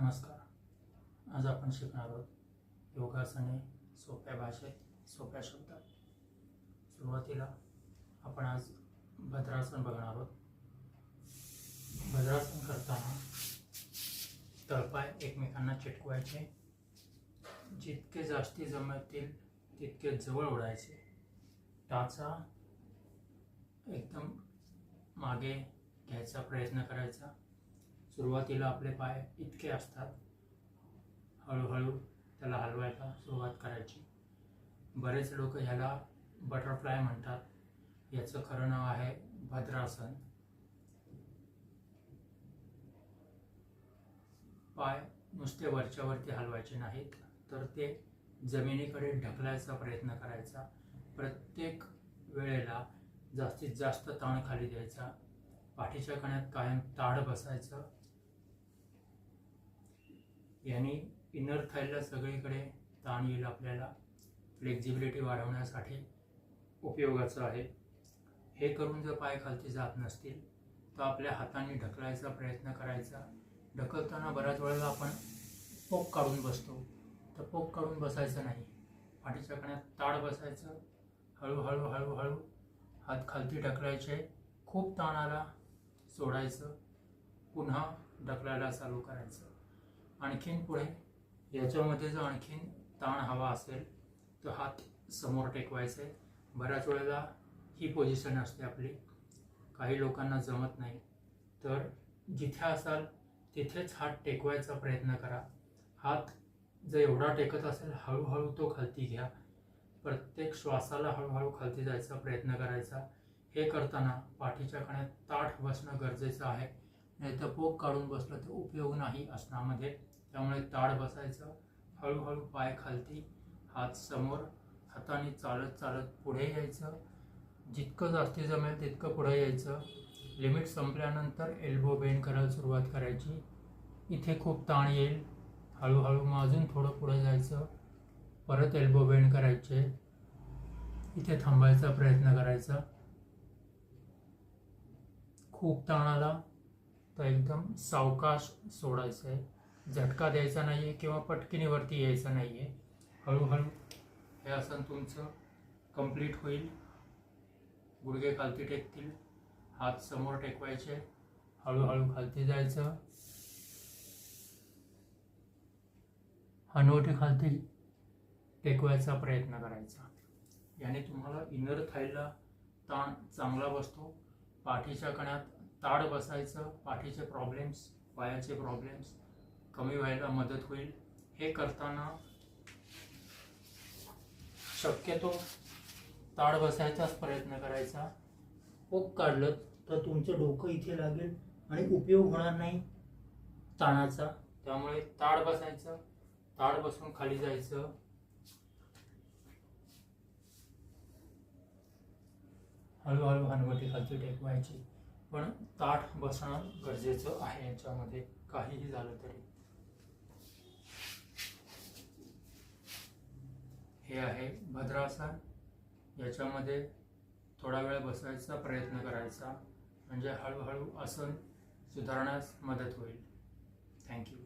नमस्कार. आज आपण शिकणार आहोत योगासने सोप्या भाषेत सोप्या शब्दात. सुरुवातीला आपण आज भद्रासन बघणार आहोत. भद्रासन करताना तळपाय एकमेकांना चिटकवायचे. जितके जास्ती जमतील तितके जवळ ओढायचे. टाचा एकदम मागे घ्यायचा प्रयत्न करायचा. सुरुवातीला आपले पाय इतके असतात हळूहळू त्याला हलवायला सुरुवात करायची. बरेच लोक ह्याला बटरफ्लाय म्हणतात. याचं खरं नाव आहे भद्रासन. पाय नुसते वरच्यावरती हलवायचे नाहीत तर ते जमिनीकडे ढकलायचा प्रयत्न करायचा. प्रत्येक वेळेला जास्तीत जास्त ताण खाली द्यायचा. पाठीच्या कण्यात कायम ताड बसायचं. याने इनर थायला सगळीकडे ताण येईल आपल्याला. फ्लेक्झिबिलिटी वाढवण्यासाठी उपयोगाचं आहे. हे करून जर पाय खालती जात नसतील तर आपल्या हाताने ढकलायचा प्रयत्न करायचा. ढकलताना बऱ्याच वेळेला आपण पोक काढून बसतो. तर पोक काढून बसायचं नाही. पाठीच्या कण्यात ताड बसायचं. हळूहळू हळूहळू हात खालती ढकलायचे. खूप ताणाला सोडायचं. पुन्हा ढकलायला चालू करायचं. आणखीन पुढे याच्यामध्ये जर आणखीन ताण हवा असेल तर हात समोर टेकवायचे. बऱ्याच वेळेला ही पोझिशन असते आपली. काही लोकांना जमत नाही. तर जिथे असाल तिथेच हात टेकवायचा प्रयत्न करा. हात जर एवढा टेकत असेल हळूहळू तो खालती घ्या. प्रत्येक श्वासाला हळूहळू खालती जायचा प्रयत्न करायचा. हे करताना पाठीच्या कण्यात ताठ बसणं गरजेचं आहे. नाही तर पोक काढून बसलं तर उपयोग नाही आसनामध्ये त्यामुळे ताड बसायचं हळूहळू पाय खालती हात समोर हाताने चालत चालत पुढे यायचं. जितकं जास्ती जमेल तितकं पुढे यायचं. लिमिट संपल्यानंतर एल्बो बेंड करायला सुरुवात करायची. इथे खूप ताण येईल. हळूहळू मग अजून थोडं पुढे जायचं. परत एल्बो बेंड करायचे. इथे थांबायचा प्रयत्न करायचा. खूप ताण आला. तर एकदम सावकाश सोडायचं आहे. झटका द्यायचा नाही आहे किंवा पटकिनीवरती यायचं नाही आहे हळूहळू हे आसन तुमचं कंप्लीट होईल. गुडघे खालती टेकतील. हात समोर टेकवायचे. हळूहळू खालती जायचं. हनुवटी खालती टेकवायचा प्रयत्न करायचा. याने तुम्हाला इनर थायला ताण चांगला बसतो. पाठीच्या कण्यात ताड बसायचं पाठीचे प्रॉब्लेम्स पायाचे प्रॉब्लेम्स कमी व्हायला मदत होईल. हे करताना शक्यतो ताड बसायचाच प्रयत्न करायचा. पोक काढलं तर तुमचं डोकं इथे लागेल आणि उपयोग होणार नाही ताणाचा त्यामुळे ताड बसायचं ताड बसून खाली जायचं. हळूहळू हनवटी खालची टेकवायची. पण ताठ बसणं गरजेचं आहे याच्यामध्ये. काहीही झालं तरी. हे आहे भद्रासन याच्यामध्ये थोडा वेळ बसायचा प्रयत्न करायचा. म्हणजे हळूहळू आसन सुधारण्यास मदत होईल. थँक्यू